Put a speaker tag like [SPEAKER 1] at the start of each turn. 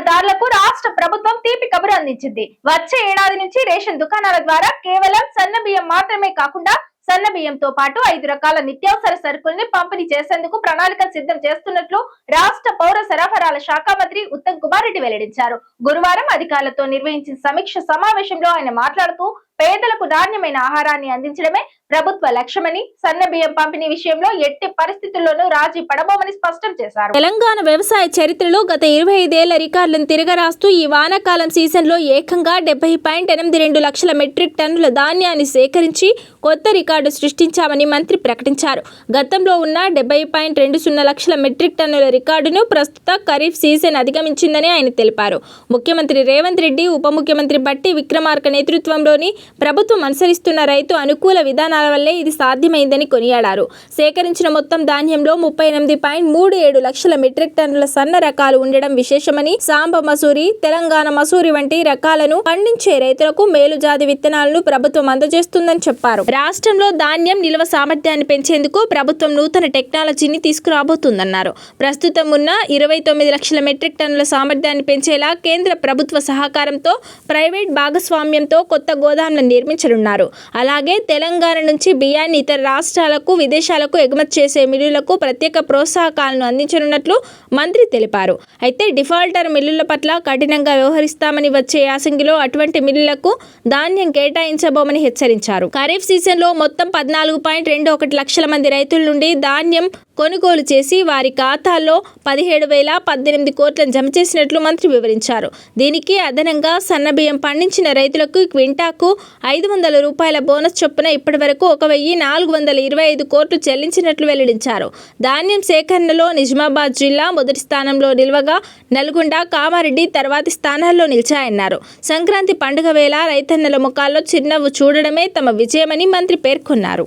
[SPEAKER 1] లబ్ధిదారులకు రాష్ట్ర ప్రభుత్వం తీపి కబురు అందించింది. వచ్చే ఏడాది నుంచి రేషన్ దుకాణాల ద్వారా కేవలం సన్న బియ్యం మాత్రమే కాకుండా సన్న బియ్యంతో పాటు ఐదు రకాల నిత్యావసర సరుకుల్ని పంపిణీ చేసేందుకు ప్రణాళిక సిద్ధం చేస్తున్నట్లు రాష్ట్ర పౌర సరఫరాల శాఖ మంత్రి ఉత్తమ్ కుమార్ రెడ్డి వెల్లడించారు. గురువారం అధికారులతో నిర్వహించిన సమీక్ష సమావేశంలో ఆయన మాట్లాడుతూ పేదలకు నాణ్యమైన ఆహారాన్ని అందించడమే ప్రభుత్వ లక్ష్యమని సన్న బియ్యం పంపిణీ విషయంలో ఎట్టి పరిస్థితుల్లోనూ రాజీ పడబోమని స్పష్టం చేశారు.
[SPEAKER 2] తెలంగాణ వ్యవసాయ చరిత్రలో గత ఇరవై ఐదేళ్ళ రికార్డులను తిరగరాస్తూ ఈ వానాకాలం సీజన్లో ఏకంగా డెబ్బై పాయింట్ ఎనిమిది రెండు లక్షల మెట్రిక్ టన్నుల ధాన్యాన్ని సేకరించి కొత్త రికార్డు సృష్టించామని మంత్రి ప్రకటించారు. గతంలో ఉన్న డెబ్బై పాయింట్ రెండు సున్నా లక్షల మెట్రిక్ టన్నుల రికార్డును ప్రస్తుత ఖరీఫ్ సీజన్ అధిగమించిందని ఆయన తెలిపారు. ముఖ్యమంత్రి రేవంత్ రెడ్డి ఉప ముఖ్యమంత్రి బట్టి విక్రమార్క నేతృత్వంలోని ప్రభుత్వం అనుసరిస్తున్న రైతు అనుకూల విధానాలు వల్లే ఇది సాధ్యమైందని కొనియాడారు. సేకరించిన మొత్తం ధాన్యంలో ముప్పై ఎనిమిది పాయింట్ మూడు ఏడు లక్షల మెట్రిక్ టన్నుల సన్న రకాలు ఉండడం విశేషమని సాంబ మసూరి తెలంగాణ మసూరి వంటి రకాలను పండించే రైతులకు మేలుజాతి విత్తనాలను ప్రభుత్వం అందజేస్తుందని చెప్పారు. రాష్ట్రంలో ధాన్యం నిల్వ సామర్థ్యాన్ని పెంచేందుకు ప్రభుత్వం నూతన టెక్నాలజీని తీసుకురాబోతుందన్నారు. ప్రస్తుతం ఉన్న ఇరవై తొమ్మిది లక్షల మెట్రిక్ టన్నుల సామర్థ్యాన్ని పెంచేలా కేంద్ర ప్రభుత్వ సహకారంతో ప్రైవేట్ భాగస్వామ్యంతో కొత్త గోదాంలను నిర్మించనున్నారు. అలాగే తెలంగాణ నుంచి బియ్యాన్ని ఇతర రాష్ట్రాలకు విదేశాలకు ఎగుమతి చేసే మిల్లులకు ప్రత్యేక ప్రోత్సాహకాలను అందించనున్నట్లు మంత్రి తెలిపారు. అయితే డిఫాల్టర్ మిల్లుల పట్ల కఠినంగా వ్యవహరిస్తామని వచ్చే యాసంగిలో అటువంటి మిల్లులకు ధాన్యం కేటాయించబోమని హెచ్చరించారు. ఖరీఫ్ సీజన్లో మొత్తం పద్నాలుగు పాయింట్ రెండు ఒకటి లక్షల మంది రైతుల నుండి ధాన్యం కొనుగోలు చేసి వారి ఖాతాల్లో పదిహేడు వేల పద్దెనిమిది కోట్లను జమ చేసినట్లు మంత్రి వివరించారు. దీనికి అదనంగా సన్నబియ్యం పండించిన రైతులకు క్వింటాకు ఐదు వందల రూపాయల బోనస్ చొప్పున ఇప్పటివరకు ఒక వెయ్యి నాలుగు వందల ఇరవై ఐదు కోట్లు చెల్లించినట్లు వెల్లడించారు. ధాన్యం సేకరణలో నిజామాబాద్ జిల్లా మొదటి స్థానంలో నిల్వగా నల్గొండ కామారెడ్డి తర్వాతి స్థానాల్లో నిలిచాయన్నారు. సంక్రాంతి పండుగ వేళ రైతన్నల ముఖాల్లో చిరునవ్వు చూడడమే తమ విజయమని మంత్రి పేర్కొన్నారు.